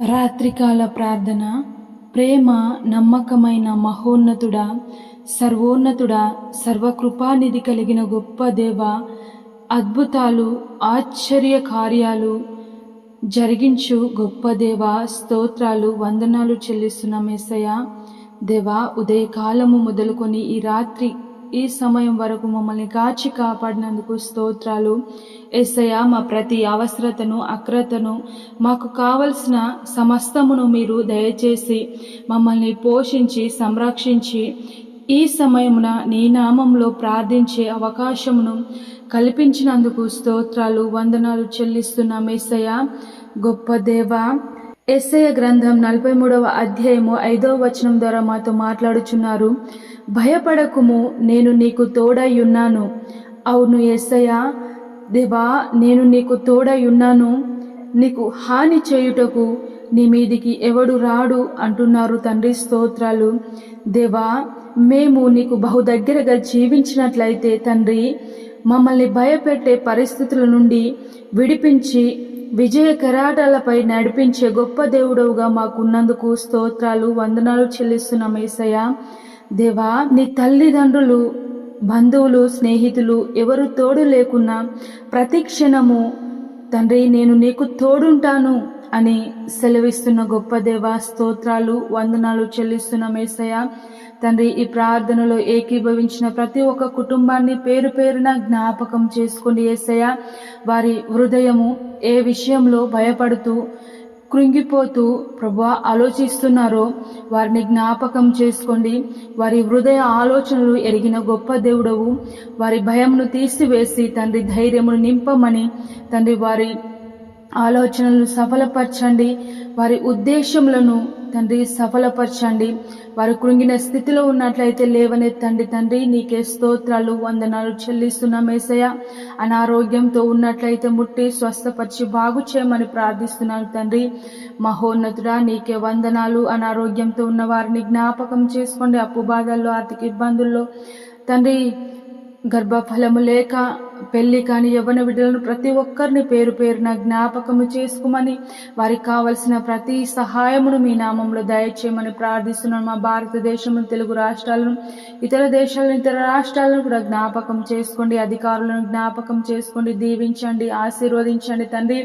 రాత్రికాల ప్రార్థన ప్రేమ నమ్మకమైన మహోన్నతుడా సర్వోన్నతుడా సర్వకృపానిధి కలిగిన గొప్ప దేవ అద్భుతాలు ఆశ్చర్య కార్యాలు జరిగించు గొప్ప దేవ స్తోత్రాలు వందనాలు చెల్లిస్తున్న ఏసయ్య. దేవా ఉదయకాలము మొదలుకొని ఈ రాత్రి ఈ సమయం వరకు మమ్మల్ని కాచి కాపాడినందుకు స్తోత్రాలు. ఎస్సయ మా ప్రతి అవసరతను అక్రతను మాకు కావలసిన సమస్తమును మీరు దయచేసి మమ్మల్ని పోషించి సంరక్షించి ఈ సమయమున నీ నామంలో ప్రార్థించే అవకాశమును కల్పించినందుకు స్తోత్రాలు వందనాలు చెల్లిస్తున్నాం ఏసయ్య. గొప్ప దేవ ఎస్ఐ గ్రంథం నలభై మూడవ అధ్యాయము ఐదవ వచనం ద్వారా మాతో మాట్లాడుచున్నారు. భయపడకుము నేను నీకు తోడై ఉన్నాను. అవును ఎస్సయ్య దేవా నేను నీకు తోడై ఉన్నాను. నీకు హాని చేయుటకు నీ మీదికి ఎవడు రాడు అంటున్నారు తండ్రి స్తోత్రాలు. దేవా మేము నీకు బహు దగ్గరగా జీవించినట్లయితే తండ్రి మమ్మల్ని భయపెట్టే పరిస్థితుల నుండి విడిపించి విజయ కరాటాలపై నడిపించే గొప్ప దేవుడవుగా మాకున్నందుకు స్తోత్రాలు వందనాలు చెల్లిస్తున్నాం మేసయ్య దేవా నీ తల్లిదండ్రులు బంధువులు స్నేహితులు ఎవరు తోడు లేకున్నా ప్రతి క్షణము తండ్రి నేను నీకు తోడుంటాను. అని సెలవిస్తున్న గొప్ప దేవ స్తోత్రాలు వందనాలు చెల్లిస్తున్న మేసయ తండ్రి ఈ ప్రార్థనలో ఏకీభవించిన ప్రతి ఒక్క కుటుంబాన్ని పేరు పేరున జ్ఞాపకం చేసుకోండి ఏసయ వారి హృదయము ఏ విషయంలో భయపడుతూ కృంగిపోతూ ప్రభు ఆలోచిస్తున్నారో వారిని జ్ఞాపకం చేసుకోండి. వారి హృదయ ఆలోచనలు ఎరిగిన గొప్ప దేవుడవు. వారి భయమును తీసివేసి తండ్రి ధైర్యమును నింపమని తండ్రి వారి ఆలోచనలను సఫలపరచండి. వారి ఉద్దేశములను తండ్రి సఫలపరచండి. వారు కృంగిన స్థితిలో ఉన్నట్లయితే లేవనే తండ్రి తండ్రి నీకే స్తోత్రాలు వందనాలు చెల్లిస్తున్నాం ఏసయ్య. అనారోగ్యంతో ఉన్నట్లయితే ముట్టి స్వస్థపరిచి బాగు చేయమని ప్రార్థిస్తున్నాను తండ్రి. మహోన్నతుడా నీకే వందనాలు. అనారోగ్యంతో ఉన్న వారిని జ్ఞాపకం చేసుకోండి. అప్పు బాధల్లో ఆర్థిక ఇబ్బందుల్లో. తండ్రి గర్భఫలము లేక పెళ్ళి కాని యవ్వన బిడ్డలను ప్రతి ఒక్కరిని పేరు పేరున జ్ఞాపకము చేసుకోమని వారికి కావలసిన ప్రతి సహాయమును మీ నామంలో దయచేయమని ప్రార్థిస్తున్నాను. మా భారతదేశము తెలుగు రాష్ట్రాలను ఇతర దేశాలను ఇతర రాష్ట్రాలను కూడా జ్ఞాపకం చేసుకోండి. అధికారులను జ్ఞాపకం చేసుకోండి. దీవించండి. ఆశీర్వదించండి. తండ్రి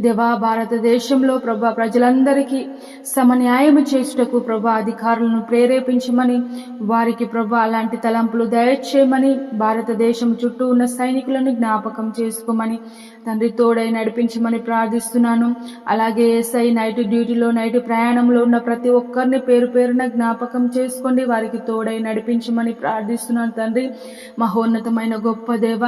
దేవా భారతదేశంలో ప్రభా ప్రజలందరికీ సమన్యాయము చేయుటకు ప్రభా అధికారులను ప్రేరేపించమని వారికి ప్రభా అలాంటి తలంపులు దయచేయమని భారతదేశం చుట్టూ ఉన్న సైనికులను జ్ఞాపకం చేసుకోమని తండ్రి తోడై నడిపించమని ప్రార్థిస్తున్నాను. అలాగే ఎస్ఐ నైట్ డ్యూటీలో నైట్ ప్రయాణంలో ఉన్న ప్రతి ఒక్కరిని పేరు పేరున జ్ఞాపకం చేసుకోండి. వారికి తోడై నడిపించమని ప్రార్థిస్తున్నాను తండ్రి. మహోన్నతమైన గొప్ప దేవ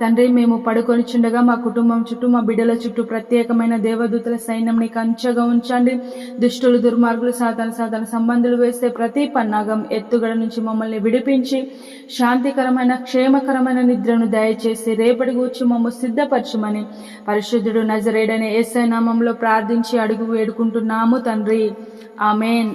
తండ్రి మేము పడుకొని చుండగా మా కుటుంబం చుట్టూ మా బిడ్డల చుట్టూ ప్రత్యేకమైన దేవదూతల సైన్యం నీకు అంచగా ఉంచండి. దుష్టులు దుర్మార్గులు సాధన సాధన సంబంధాలు వేస్తే ప్రతి పన్నాగం ఎత్తుగడ నుంచి మమ్మల్ని విడిపించి శాంతికరమైన క్షేమకరమైన నిద్రను దయచేసి రేపటి కూర్చి మమ్మ సిద్ధపరచమని. పరిశుద్ధుడు నజరేడనే ఏసై నామంలో ప్రార్థించి అడుగు వేడుకుంటున్నాము తండ్రి. ఆమెన్.